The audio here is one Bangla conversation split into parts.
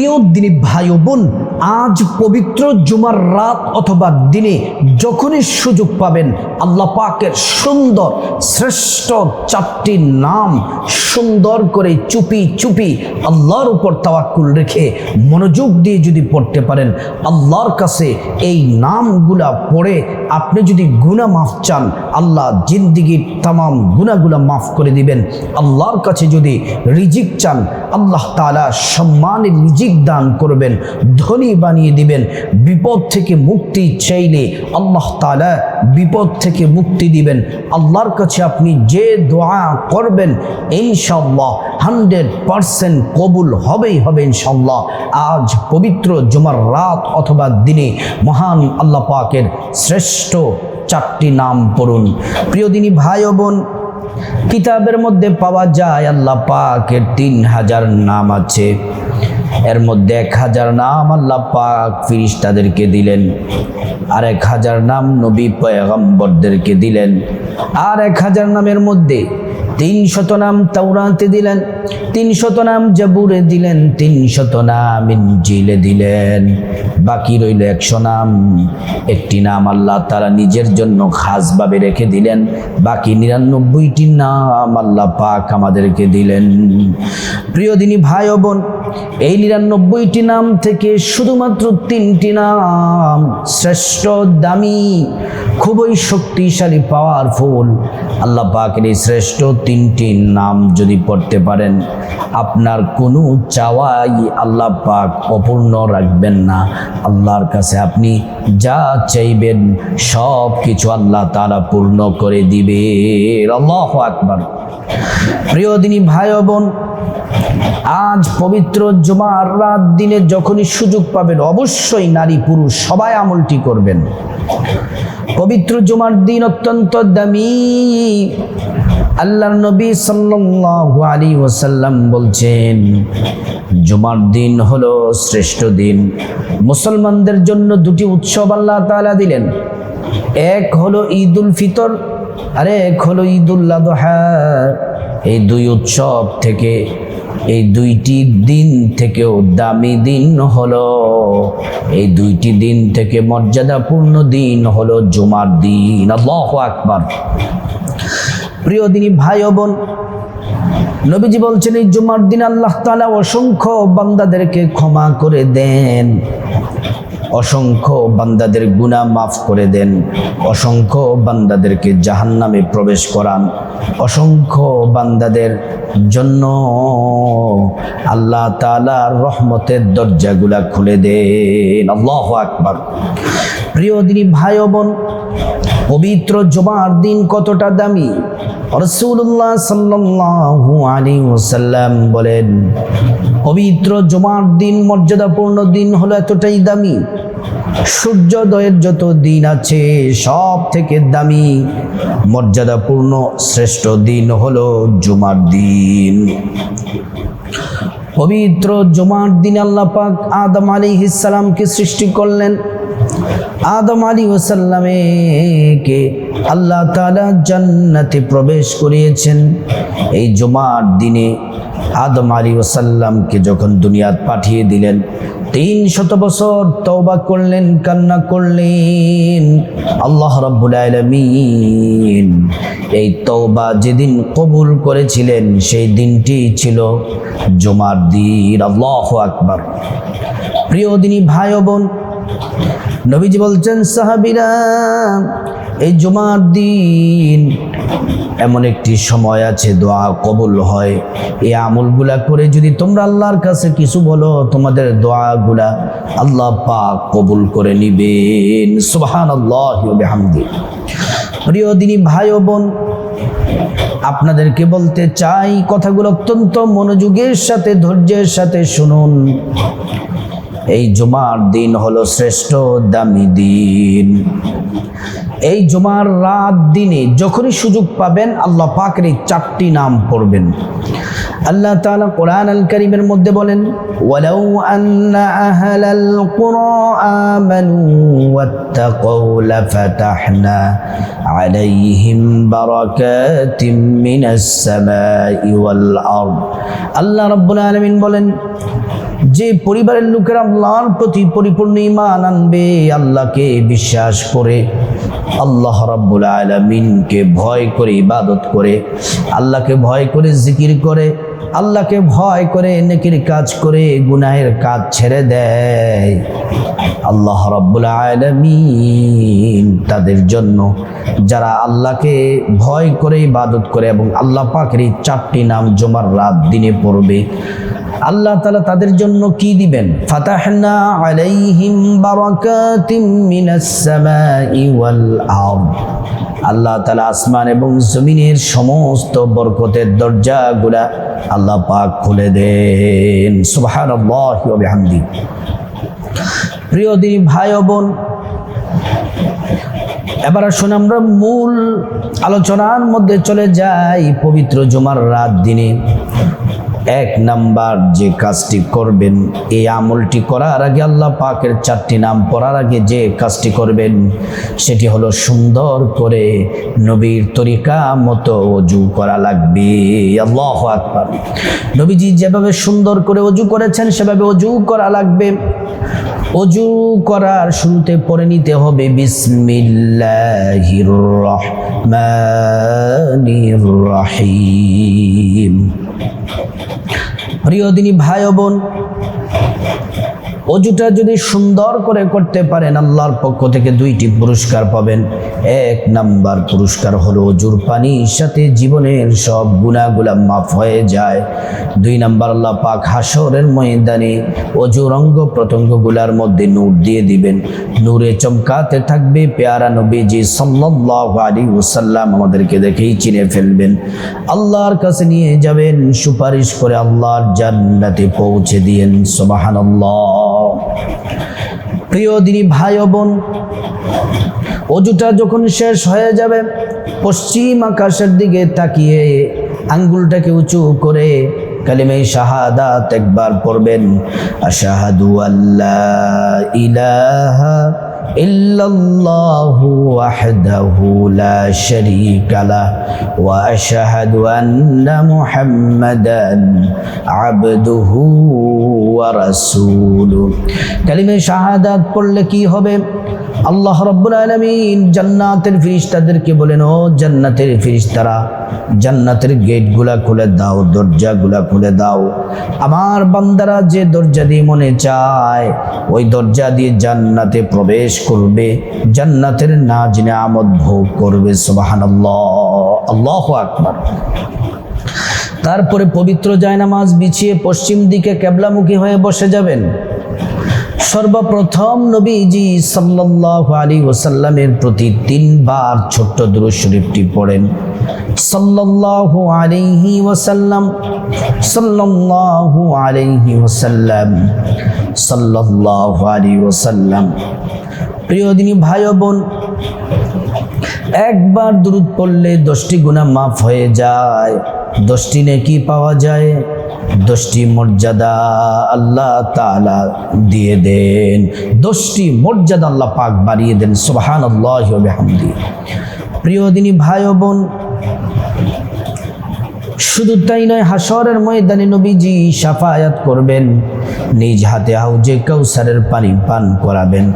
প্রিয় দিনী ভাই বোন আজ পবিত্র জুমার রাত অথবা দিনে যখনই সুযোগ পাবেন, আল্লাহ পাকের সুন্দর, শ্রেষ্ঠ চারটি নাম সুন্দর করে চুপি চুপি আল্লাহর উপর তাওয়াক্কুল রেখে মনোযোগ দিয়ে যদি পড়তে পারেন, আল্লাহর কাছে এই নামগুলা পড়ে আপনি যদি গুণা মাফ চান, আল্লাহ জিন্দিগির তাম গুণাগুলা মাফ করে দিবেন। আল্লাহর কাছে যদি রিজিক চান, আল্লাহ তালা সম্মানের রিজিক দান করবেন। ধনী বানিয়ে দিবেন। বিপদ থেকে মুক্তি চাইলে আল্লাহ তালা বিপদ থেকে মুক্তি দিবেন। আল্লাহর কাছে আপনি যে দোয়া করবেন ইনশাল্লাহ হান্ড্রেড পারসেন্ট কবুল হবেই হবে ইনশাল্লাহ আজ পবিত্র জুমার রাত অথবা দিনে মহান আল্লাহ পাকের শ্রেষ্ঠ চারটি নাম পড়ুন। প্রিয় দিনী ভাই ও বোন, কিতাবের মধ্যে পাওয়া যায় আল্লাহ পাকের তিন হাজার নাম আছে। এর মধ্যে এক হাজার নাম আল্লাহ পাক ফিরিস্তাদেরকে দিলেন, আর এক হাজার নাম নবী পয়গম্বরদেরকে দিলেন, আর এক হাজার নামের মধ্যে তিন শত নাম তাওরাতে দিলেন তিন শত নাম জাবুরে দিলেন তিন শত নাম ইঞ্জিলে দিলেন। বাকি রইল একশো নাম। একটি নাম আল্লাহ তারা নিজের জন্য খাসভাবে রেখে দিলেন। বাকি নিরানব্বইটি নাম আল্লাহ পাক আমাদেরকে দিলেন। প্রিয় দিনী ভাই ও বোন, এই নিরানব্বইটি নাম থেকে শুধুমাত্র তিনটি নাম শ্রেষ্ঠ, দামি, খুবই শক্তিশালী পাওয়ারফুল আল্লাহ পাকের এই শ্রেষ্ঠ তিনটি নাম যদি পড়তে পারেন, আপনার কোনো চাওয়াই আল্লাহ পাক অপূর্ণ রাখবেন না। আল্লাহর কাছে আপনি যা চাইবেন, সব কিছু আল্লাহ তারা পূর্ণ করে দিবে। আল্লাহ আকবার। প্রিয় দিনী ভাই বোন, আজ পবিত্র জুমার রাত দিনে যখনই সুযোগ পাবেন, অবশ্যই নারী পুরুষ সবাই আমলটি করবেন। পবিত্র জুমার দিন অত্যন্ত দামি। আল্লাহর নবী সাল্লাল্লাহু আলাইহি ওয়াসাল্লাম বলছেন, জুমার দিন হলো শ্রেষ্ঠ দিন। মুসলমানদের জন্য দুটি উৎসব আল্লাহ তাআলা দিলেন। এক হলো ঈদ উল ফিতর আর এক হলো ঈদ উল আযহা এই দুই উৎসব থেকে, এই দুইটি দিন থেকেও দামি দিন হলো। এই দুইটি দিন থেকে মর্যাদাপূর্ণ দিন হলো জুমার দিন। আল্লাহু আকবার। প্রিয় দিনী ভাই ও বোন, নবীজি বলছেন, এই জুমার দিন আল্লাহ তাআলা অসংখ্য বান্দাদেরকে ক্ষমা করে দেন, অসংখ্য বান্দাদের গুনাহ মাফ করে দেন, অসংখ্য বান্দাদেরকে জাহান্নামে প্রবেশ করান, অসংখ্য বান্দাদের জন্য আল্লাহ তাআলার রহমতের দরজাগুলা খুলে দেন। আল্লাহ আকবার। প্রিয় দিনী ভাই বোন পবিত্র জমার দিন কতটা দামি? রসুল্লাহ সাল্লাল্লাহু আলাইহি ওসাল্লাম বলেন, পবিত্র জমার দিন, মর্যাদাপূর্ণ দিন হলো এতটাই দামি। সূর্যোদয়ের যত দিন আছে সব থেকে দামি, মর্যাদাপূর্ণ, শ্রেষ্ঠ দিন হলো জুমার দিন। পবিত্র জুমার দিন আল্লাহ পাক আদম আলাইহিস সালামকে সৃষ্টি করলেন। আদম আলী ওসাল্লামকে আল্লাহ তালা জান্নাতে প্রবেশ করিয়েছেন। এই জুমার দিনে আদম আলী ওসাল্লামকে যখন দুনিয়াত পাঠিয়ে দিলেন, তিন শত বছর তওবা করলেন, কান্না করলেন, আল্লাহ রাব্বুল আলামিন এই তওবা যেদিন কবুল করেছিলেন, সেই দিনটি ছিল জুমার দিন। আল্লাহু আকবার। প্রিয় দিনী ভাই বোন নবীজি বলছেন, সাহাবিরা, এই জুমার দিন এমন একটি সময় আছে, দোয়া কবুল হয়। এই আমলগুলা করে যদি তোমরা আল্লাহর কাছে কিছু বলো, তোমাদের দোয়াগুলা আল্লাহ পাক কবুল করে নিবেন। সুবহান আল্লাহ হামদি প্রিয় দিনী ভাই ও বোন, আপনাদেরকে বলতে চাই, কথাগুলো অত্যন্ত মনোযোগের সাথে, ধৈর্যের সাথে শুনুন। এই জুমার দিন হলো শ্রেষ্ঠ দামি দিন। এই জুমার রাত দিনে যখনই সুযোগ পাবেন আল্লাহ পাকের এই চারটি নাম পড়বেন। আল্লাহ তাআলা কোরআন আল কারীমের মধ্যে বলেন, ওয়ালাউ আন্না আহলাল কুরা আমানু ওয়াত্তাকাউ লাফাতাহনা আলাইহিম বারাকাতিম মিনাস সামাই ওয়াল আরদ। আল্লাহ রাব্বুল আলামিন বলেন যে পরিবারের লোকেরা আল্লাহর প্রতি পরিপূর্ণ ইমান আনবে, আল্লাহকে বিশ্বাস করে, আল্লাহ রাব্বুল আলামিনকে ভয় করে ইবাদত করে, আল্লাহকে ভয় করে জিকির করে, আল্লাহকে ভয় করে নেকির কাজ করে, গুনাহের কাজ ছেড়ে দেয়। আল্লাহ রাব্বুল আলামিন তাদের জন্য যারা আল্লাহকে ভয় করে ইবাদত করে এবং আল্লাহ পাকের এই চারটি নাম জমার রাত দিনে পড়বে আল্লাহ তালা তাদের জন্য কি দিবেন? মিনাস আল্লাহ তালা আসমান এবং জমিনের সমস্ত বরকতের দরজাগুলা আল্লাহ পাক খুলে দেন। সুবহানাল্লাহি প্রিয় দিনী ভাই বোন, এবার আসুন আমরা মূল আলোচনার মধ্যে চলে যাই পবিত্র জুমার রাত দিনে। এক নাম্বার যে কাজটি করবেন, এই আমলটি করার আগে আল্লাহ পাকের চারটি নাম পড়ার আগে যে কাজটি করবেন, সেটি হলো সুন্দর করে নবীর তরিকা মতো অজু করা লাগবে। আল্লাহ আকবার। নবীজি যেভাবে সুন্দর করে অজু করেছেন, সেভাবে অজু করা লাগবে। অজু করার শুরুতে পড়ে নিতে হবে, বিসমিল্লাহির রহমানির রহিম। প্রিয় দিনী ভাই বোন অজুটা যদি সুন্দর করে করতে পারেন, আল্লাহর পক্ষ থেকে দুইটি পুরস্কার পাবেন। এক নাম্বার পুরস্কার হলো অজুর পানির সাথে জীবনের সব গুণাগুলা মাফ হয়ে যায়। দুই নাম্বার আল্লাহ পাক হাসরের ময়দানে অজুর অঙ্গ প্রত্যঙ্গগুলার মধ্যে নূর দিয়ে দিবেন। নূরে চমকাতে থাকবে পেয়ারা নবীজি সাল্লাল্লাহু আলাইহি ওয়াসাল্লাম আমাদেরকে দেখেই চিনে ফেলবেন। আল্লাহর কাছে নিয়ে যাবেন, সুপারিশ করে আল্লাহর জান্নাতে পৌঁছে দিয়েন। সুবহানাল্লাহ। প্রিয় দিনী ভাই বোন, অজুটা যখন শেষ হয়ে যাবে, পশ্চিম আকাশের দিকে তাকিয়ে আঙ্গুলটাকে উঁচু করে কালিমে শাহাদাত একবার পড়বেন, আশাহাদু আল্লাহ ইলাহা ইল্লাল্লাহু الله وحده لا شريك له وأشهد أن محمدا عبده ورسوله كلمة شهادات পড়লে কি হবে আল্লাহ রব্বুল আলমিন জান্নাতের ফিরিস্তাদেরকে বলেন, ও জান্নাতের ফিরিস্তারা জান্নাতের গেটগুলা খুলে দাও, দরজাগুলা খুলে দাও। আমার বান্দারা যে দরজা দিয়ে মনে চায়, ওই দরজা দিয়ে জান্নাতে প্রবেশ করবে, জান্নাতের নাজ আমদ ভোগ করবে সুবাহান আল্লাহ আকবার। তারপরে পবিত্র জায়নামাজ বিছিয়ে পশ্চিম দিকে কেবলামুখী হয়ে বসে যাবেন। সর্বপ্রথম নবীজি সাল্লাল্লাহু আলী ওসাল্লামের প্রতি তিনবার ছোট্ট দুরূদ শরীফটি পড়েন। সাল্লাল্লাহু আলাইহি ওয়াসাল্লাম, সাল্লাল্লাহু আলাইহি ওয়াসাল্লাম, সাল্লাল্লাহু আলাইহি ওয়াসাল্লাম। প্রিয় দিনী ভাই বোন, একবার দুরুদ পড়লে দশটি গুণা মাফ হয়ে যায়, দশটি নেকি পাওয়া যায়। দশটি মর্যাদা আল্লাহ তালা দিয়ে দেন। দশটি মর্যাদা আল্লাহ পাক বাড়িয়ে দেন সোহান আল্লাহ হামদি প্রিয় দিনী ভাই বোন, শুধু তাই নয় হাসরের ময়দানে নবীজি সাফায়াত করবেন, নিজ হাতে হাউজে কৌসারের পানি পান করাবেন,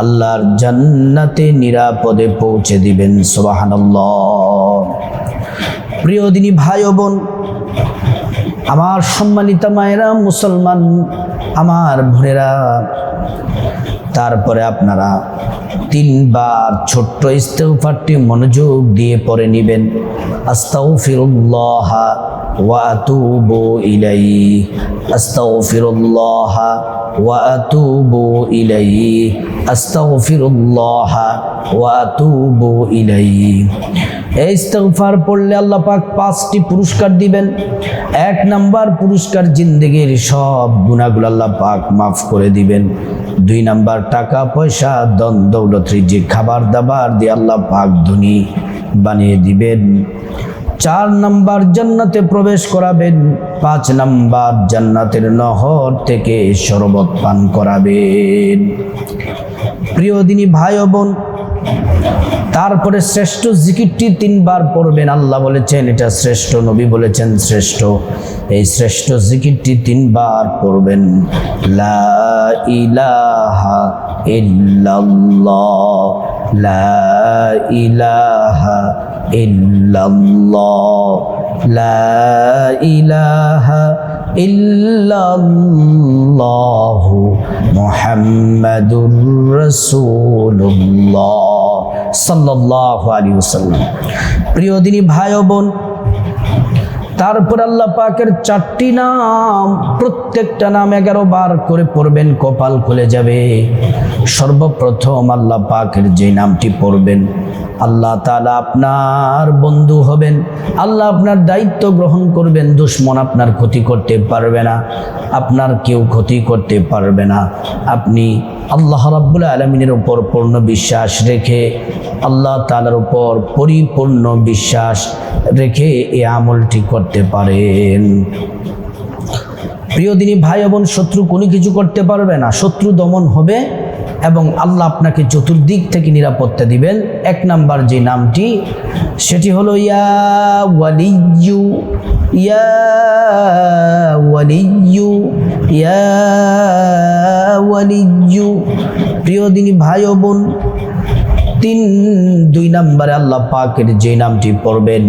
আল্লাহর জান্নাতে নিরাপদে পৌঁছে দিবেন সোবাহান্লাহ প্রিয় দিনী ভাই বোন আমার সম্মানিত মায়েরা, মুসলমান আমার বোনেরা, তারপরে আপনারা তিনবার ছোট্ট ইস্তেফারটি মনোযোগ দিয়ে পরে নেবেন। ওয়া আতুবু ইলাইহি। আস্তাগফিরুল্লাহ ওয়া আতুবু ইলাইহি। আস্তাগফিরুল্লাহ ওয়া আতুবু এই ইস্তেগফার পড়লে আল্লাহ পাক পাঁচটি পুরস্কার দিবেন। এক নাম্বার পুরস্কার জিন্দেগির সব গুণাগুলো আল্লাহ পাক মাফ করে দিবেন। দুই নাম্বার টাকা, পয়সা দন দৌলত যে খাবার, দাবার দিয়ে আল্লাহ পাক ধনী বানিয়ে দিবেন। চার নাম্বার জান্নাতে প্রবেশ করাবেন। পাঁচ নাম্বার জান্নাতের নহর থেকে শরবত পান করাবেন। প্রিয় দিনী ভাই ও বোন, তারপরে শ্রেষ্ঠ জিকিরটি তিনবার পড়বেন। আল্লাহ বলেছেন, এটা শ্রেষ্ঠ, নবী বলেছেন শ্রেষ্ঠ। এই শ্রেষ্ঠ জিকিরটি তিনবার পড়বেন। লা ইলাহা ইল্লাল্লাহ, লা ইলাহা ইল্লাল্লাহ, লা ইলাহা ইল্লাল্লাহ মুহাম্মাদুর রাসূলুল্লাহ সাল্লাল্লাহু আলাইহি ওয়াসাল্লাম। প্রিয় দিনী ভাই বোন, তারপর আল্লাহ পাকের চারটি নাম, প্রত্যেকটা নাম এগারো বার করে পড়বেন, কপাল খুলে যাবে। সর্বপ্রথম আল্লাহ পাকের যে নামটি পড়বেন, আল্লাহ তালা আপনার বন্ধু হবেন, আল্লাহ আপনার দায়িত্ব গ্রহণ করবেন, দুশ্মন আপনার ক্ষতি করতে পারবে না, আপনার কেউ ক্ষতি করতে পারবে না। আপনি আল্লাহ রাব্বুল আলমিনের উপর পূর্ণ বিশ্বাস রেখে, আল্লাহ তালার উপর পরিপূর্ণ বিশ্বাস রেখে এই আমলটি করতে পারেন। প্রিয় দিনী ভাই বোন, শত্রু কোনো কিছু করতে পারবে না, শত্রু দমন হবে এবং আল্লাহ আপনাকে চতুর্দিক থেকে নিরাপত্তা দিবেন। এক নাম্বার যে নামটি, সেটি হলো, ইয়া ওয়ালিয়ু ইয়া ইয়া প্রিয় দিনী ভাই ও বোন তিন, দুই নাম্বারে আল্লাহ পাকের যে নামটি পড়বেন,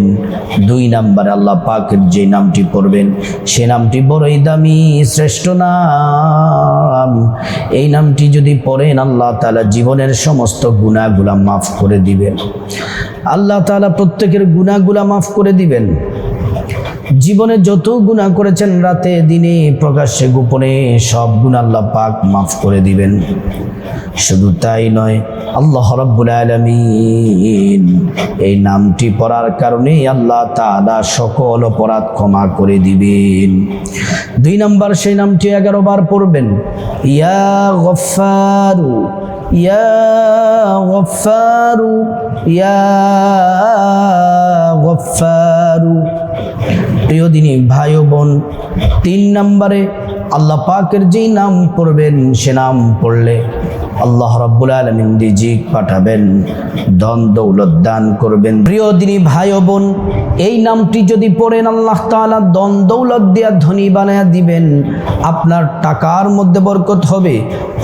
দুই নাম্বারে আল্লাহ পাকের যে নামটি পড়বেন, সে নামটি বড়ই দামি, শ্রেষ্ঠ নাম। এই নামটি যদি পড়েন, আল্লাহ তালা জীবনের সমস্ত গুণাগুলা মাফ করে দিবেন। আল্লাহ তালা প্রত্যেকের গুণাগুলা মাফ করে দিবেন। জীবনে যত গুণা করেছেন রাতে দিনে প্রকাশ্যে গোপনে সব গুণ আল্লাহ পাক মাফ করে দিবেন। শুধু তাই নয়, আল্লাহ রব্বুল আলমিন এই নামটি পড়ার কারণে আল্লাহ তাআলা সকল অপরাধ ক্ষমা করে দিবেন। দুই নাম্বার, সেই নামটি এগারো বার পড়বেন। ইয়া গফারু ইয়া গফারু ইয়া গফারু প্রিয় দিনী ভাই ও বোন, তিন নম্বরে আল্লাহ পাকের যেই নাম পড়বেন, সে নাম পড়লে আল্লাহ রাব্বুল আলামিন রিজিক পাঠাবেন, ধন দৌলত দান করবেন। প্রিয় দিনী ভাই ও বোন, এই নামটি যদি পড়েন, আল্লাহ তাআলা ধন দৌলত দিয়া ধনী বানায়া দিবেন। আপনার টাকার মধ্যে বরকত হবে,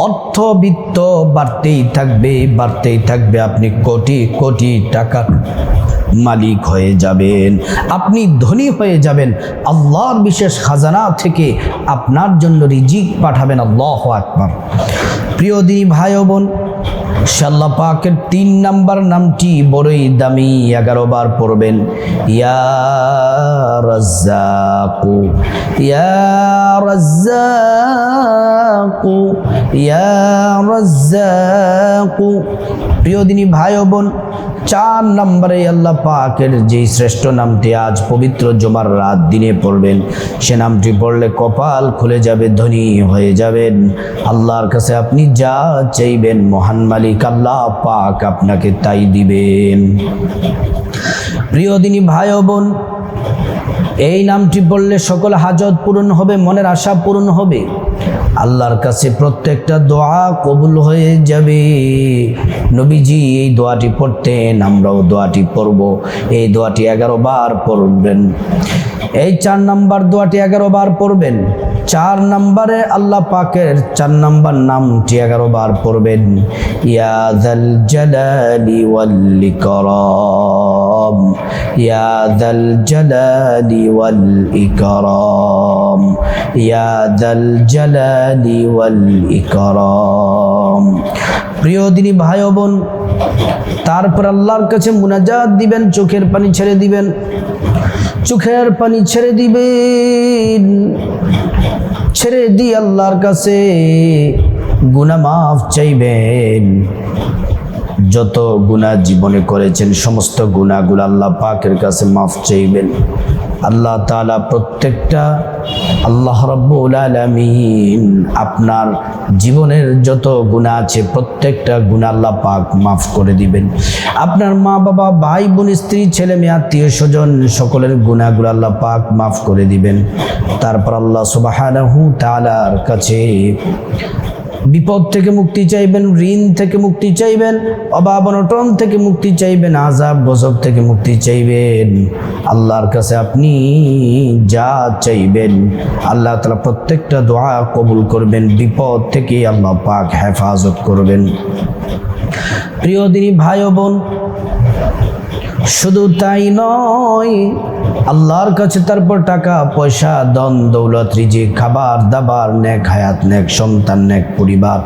অর্থ বিত্ত বাড়তেই থাকবে বাড়তেই থাকবে। আপনি কোটি কোটি টাকা মালিক হয়ে যাবেন। আপনি ধনী হয়ে যাবেন। আল্লাহর বিশেষ খাজানা থেকে আপনার জন্য রিজিক পাঠাবেন। আল্লাহ আকবার। প্রিয় দিনী ভাই বোন শাল্লাহ পাকের তিন নাম্বার নামটি বড়ই দামি, এগারো বার পড়বেন। ইয়া রাজ্জাকু ইয়া রাজ্জাকু ইয়া রাজ্জাকু। প্রিয় দিনী ভাই বোন, চার নম্বরে আল্লাহ পাকের যেই শ্রেষ্ঠ নামটি আজ পবিত্র জমার রাত দিনে পড়বেন, সে নামটি পড়লে কপাল খুলে যাবে, ধনী হয়ে যাবেন। আল্লাহর কাছে আপনি যা চাইবেন, মহান মালিক আল্লাহ পাক আপনাকে তাই দিবেন। প্রিয় দিনী ভাই বোন, এই নামটি বললে সকল হাজত পূরণ হবে, মনের আশা পূরণ হবে। আল্লাহর কাছে প্রত্যেকটা দোয়া কবুল হয়ে যাবে। নবীজি, এই দোয়াটি পড়তেন, আমরাও দোয়াটি পড়ব। এই দোয়াটি এগারো বার পড়বেন। এই চার নাম্বার দোয়াটি এগারো বার পড়বেন। চার নাম্বারে আল্লাহ পাকের চার নাম্বার নামটি এগারো বার পড়বেন। ইয়াদাল জালালি ওয়াল ইয়াদাল জালালি ওয়াল ইকরাম। ইয়াদাল জালালি ওয়াল ইকরাম। প্রিয় দিনী ভাই বোন, তারপর আল্লাহর কাছে মুনাজাত দিবেন, চোখের পানি ছেড়ে দিবেন। চোখের পানি ছেড়ে দিবেন। ছেড়ে দিয়ে আল্লাহর কাছে গুনা মাফ চাইবেন। যত গুনাহ জীবনে করেছেন, সমস্ত গুনাহগুলো আল্লাহ পাকের কাছে মাফ চাইবেন। আল্লাহ তাআলা প্রত্যেকটা আল্লাহ রব্বুল আলামিন আপনার জীবনের যত গুনাহ আছে, প্রত্যেকটা গুনাহ আল্লাহ পাক মাফ করে দিবেন। আপনার মা বাবা, ভাই, বোন, স্ত্রী, ছেলে মেয়ে, আত্মীয় স্বজন, সকলের গুনাহগুলো আল্লাহ পাক মাফ করে দিবেন। তারপর আল্লাহ সুবহানাহু তাআলার কাছে বিপদ থেকে মুক্তি চাইবেন, ঋণ থেকে মুক্তি চাইবেন, অভাব অনটন থেকে মুক্তি চাইবেন আজাব গজব থেকে মুক্তি চাইবেন। আল্লাহর কাছে আপনি যা চাইবেন, আল্লাহ তালা প্রত্যেকটা দোয়া কবুল করবেন, বিপদ থেকে আল্লাহ পাক হেফাজত করবেন। প্রিয় দিনী ভাই বোন শুধু তাই নয়, আল্লাহর কাছে তারপর টাকা, পয়সা দন দৌলত রিজি খাবার, দাবার, নেক হায়াত, নেক সন্তান, নেক পরিবার।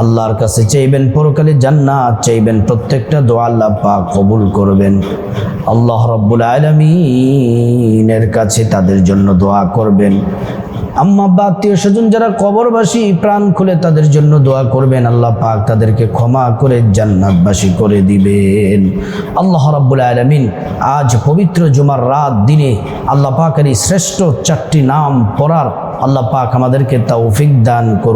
আল্লাহর কাছে চাইবেন পরকালে জান্নাত, চাইবেন প্রত্যেকটা দোয়া আল্লাহ পাক কবুল করবেন। আল্লাহ রব্বুল আলমিনের কাছে তাদের জন্য দোয়া করবেন। আম্মা বা আত্মীয় স্বজন যারা কবরবাসী, প্রাণ খুলে তাদের জন্য দোয়া করবেন। আল্লাহ পাক তাদেরকে ক্ষমা করে জান্নাতবাসী করে দিবেন। আল্লাহ রাব্বুল আলমিন আজ পবিত্র জুমার রাত দিনে আল্লাহ পাকের এই শ্রেষ্ঠ চারটি নাম পড়ার আল্লাহ পাক আমাদেরকে তৌফিক দান করুন